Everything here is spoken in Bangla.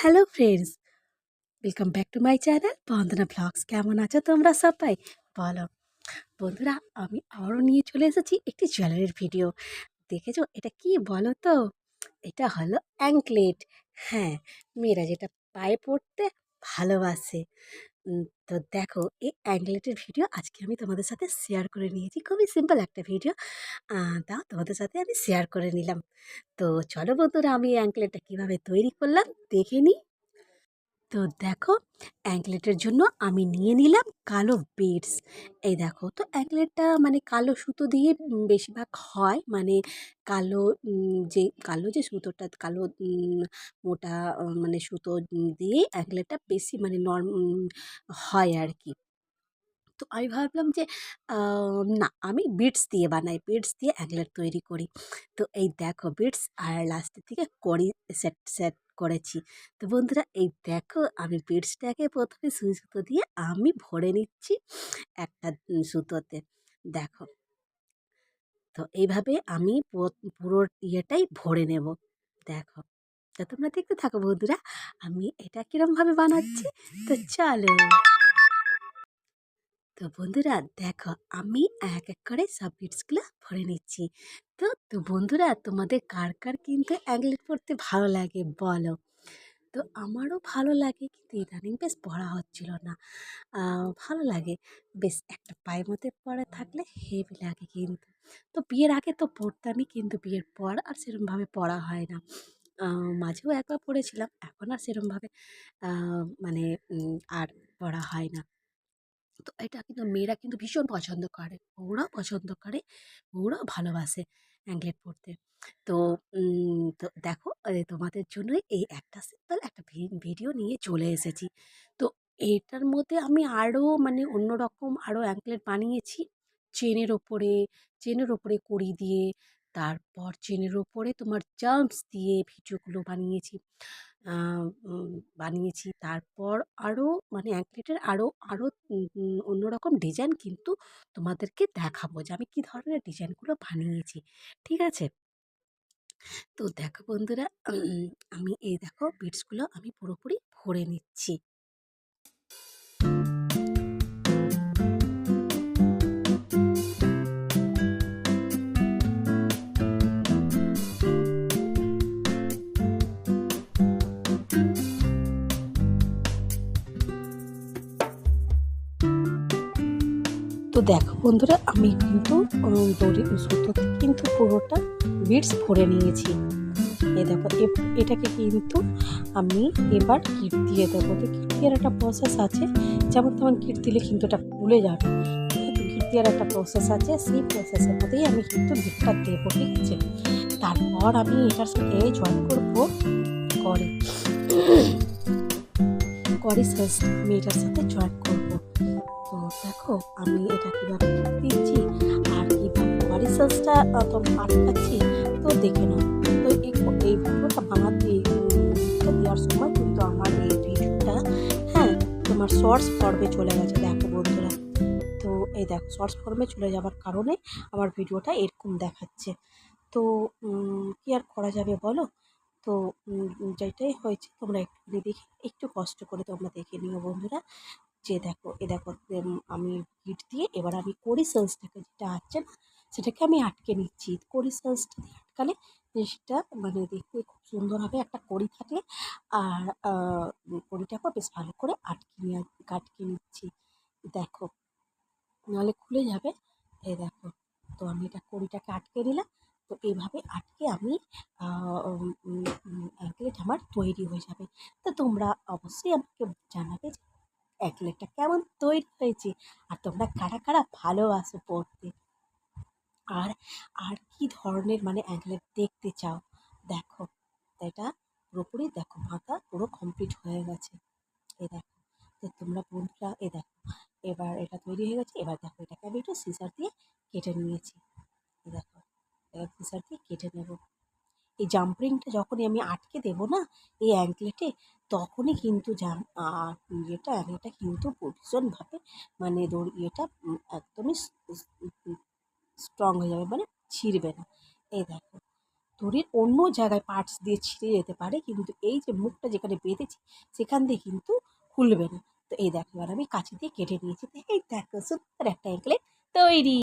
Hello friends welcome back to my channel Bandana vlogs কেমন আছো তোমরা সবাই? বলো। বন্ধুরা, আমি আরও নিয়ে চলে এসেছি একটি জুয়েলারির ভিডিও দেখেছ এটা কি বলো তো এটা হলো অ্যাঙ্কলেট হ্যাঁ মেয়েরা যেটা পায়ে পড়তে ভালোবাসে। তো দেখো, এই অ্যাঙ্গলেটের ভিডিও আজকে আমি তোমাদের সাথে শেয়ার করে নিয়েছি। খুবই সিম্পল একটা ভিডিও তাও তোমাদের সাথে আমি শেয়ার করে নিলাম। তো চলো বন্ধুরা, আমি অ্যাঙ্কলেটটা কীভাবে তৈরি করলাম, দেখে নিই। তো দেখো অ্যাঙ্কলেটের জন্য আমি নিয়ে নিলাম কালো বিডস এই দেখো, তো অ্যাঙ্কলেটটা মানে কালো সুতো দিয়ে বেশিরভাগ হয়। মানে কালো যে কালো যে সুতোটা, কালো মোটা মানে সুতো দিয়ে অ্যাঙ্কলেটটা বেশি মানে নর্ম হয় আর কি। তো আমি ভাবলাম যে না, আমি বিটস দিয়ে বানাই। বিটস দিয়ে অ্যাঙ্কলেট তৈরি করি। তো এই দেখো বিটস আর লাস্টের দিকে করি সেট সেট করেছি। তো বন্ধুরা, এই দেখো আমি বিটসটাকে প্রথমে সুই সুতো দিয়ে আমি ভরে নিচ্ছি একটা সুতোতে। দেখো। তো এইভাবে আমি পুরো- ইয়েটাই ভরে নেব। দেখো। তো তোমরা দেখতে থাকো বন্ধুরা, আমি এটা কিরমভাবে বানাচ্ছি? তো চলো। তো বন্ধুরা দেখো আমি এক এক করে সব বিটসগুলো ভরে নিচ্ছি। তো তো বন্ধুরা তোমাদের কার কার কিন্তু অ্যাংলেট পড়তে ভালো লাগে বলো। তো আমারও ভালো লাগে কিন্তু ইদানিং বেশ পড়া হচ্ছিল না। ভালো লাগে। বেশ একটা পায়ের মধ্যে পড়া থাকলে হেভি লাগে কিন্তু। তো বিয়ের আগে তো পড়তামই কিন্তু বিয়ের পর আর সেরমভাবে পড়া হয় না। মাঝেও একবার পড়েছিলাম এখন আর সেরমভাবে আহ, মানে আর পড়া হয় না। তো এটা কিন্তু মেয়েরা কিন্তু ভীষণ পছন্দ করে। বউরাও পছন্দ করে বউরাও ভালোবাসে অ্যাঙ্কলেট পরতে। তো তো দেখো তোমাদের জন্য এই একটা সিম্পল একটা ভিডিও নিয়ে চলে এসেছি। তো এটার মধ্যে আমি আরও মানে অন্যরকম আরও অ্যাঙ্কলেট বানিয়েছি। চেনের ওপরে চেনের ওপরে কড়ি দিয়ে, তারপর চেনের ওপরে তোমার জাম্পস দিয়ে ভিডিওগুলো বানিয়েছি। বানিয়েছি। তারপর আরও মানে এক প্লেটের আরও আরও অন্যরকম ডিজাইন কিন্তু তোমাদেরকে দেখাবো যে আমি কী ধরনের ডিজাইনগুলো বানিয়েছি। ঠিক আছে? তো দেখো বন্ধুরা আমি এই দেখো বিটসগুলো আমি পুরোপুরি ভরে নিচ্ছি। তো দেখো বন্ধুরা, আমি কিন্তু দড়ি সুতোতে কিন্তু পুরোটা বিটস ভরে নিয়েছি। এ দেখো এটাকে কিন্তু আমি এবার কিট দিয়ে দেবো। তো কিট দেওয়ার একটা প্রসেস আছে, যেমন তেমন কিট দিলে কিন্তু এটা খুলে যাবে। কিট দেওয়ার একটা প্রসেস আছে, সেই প্রসেসের মধ্যেই আমি কিন্তু গিটটা দেবো, ঠিক আছে? তারপর আমি এটার সাথে জয়েন করব করে। করে সার্চ আমি এটার সাথে জয়েন করব। দেখো আমি এটা কীভাবে দিচ্ছি আর কীভাবে সাইজটা তোমার আটকাচ্ছি তো দেখে নাও। তো এই এই ভিডিওটা বানাতে দেওয়ার সময় কিন্তু আমার এই ভিডিওটা হ্যাঁ তোমার শর্টস পর্বে চলে গেছে, দেখো বন্ধুরা। তো এই দেখো শর্টস ফর্মে চলে যাওয়ার কারণে আমার ভিডিওটা এরকম দেখাচ্ছে। তো কি আর করা যাবে বলো? তো যেটাই হয়েছে তোমরা একটু দেখে, একটু কষ্ট করে তোমরা দেখে নিও বন্ধুরা। যে দেখো এ দেখো আমি গিট দিয়ে এবার আমি কড়ি সেলসটাকে যেটা আছে না সেটাকে আমি আটকে নিচ্ছি। কড়ি সেলসটা দিয়ে আটকালে জিনিসটা মানে দেখতে খুব সুন্দর হবে একটা কড়ি থাকে। আর আহ, কড়িটাকেও বেশ ভালো করে আটকে নিয়ে আটকে নিচ্ছি। দেখো নাহলে খুলে যাবে। এই দেখো তো আমি এটা কড়িটাকে আটকে নিলাম তো এইভাবে আটকে আমি অ্যাঙ্কলেট আমার তৈরি হয়ে যাবে। তো তোমরা অবশ্যই আমাকে জানাবে যে অ্যাঙ্কলেটটা কেমন তৈরি হয়েছে, আর তোমরা কারা কারা ভালোবাসো পড়তে? আর আর কি ধরনের মানে অ্যাঙ্কলেট দেখতে চাও? দেখো, এটা পুরোপুরি দেখো, মাথা পুরো কমপ্লিট হয়ে গেছে। এ দেখো, তো তোমরা বন্ধুরা, এ দেখো, এবার এটা তৈরি হয়ে গেছে, এবার দেখো এটাকে আমি একটু সিজার দিয়ে কেটে নিয়েছি। দেখো, এবার সিজার দিয়ে কেটে নেব। এই জাম্পরিংটা যখনই আমি আটকে দেবো না, এই অ্যাঙ্কলেটে তখনই কিন্তু জাম ইয়েটা অ্যাঙ্কলেটটা কিন্তু ভীষণভাবে মানে দড়ি ইয়েটা একদমই স্ট্রং হয়ে যাবে মানে ছিঁড়বে না। এই দেখো দড়ির অন্য জায়গায় পার্টস দিয়ে ছিঁড়ে যেতে পারে, কিন্তু এই যে মুখটা যেখানে বেঁধেছি, সেখান দিয়ে কিন্তু খুলবে না। তো এই দেখো, এবার আমি কাঁচি দিয়ে কেটে নিয়েছি। এই দেখো, সুন্দর একটা এগলেট তৈরি।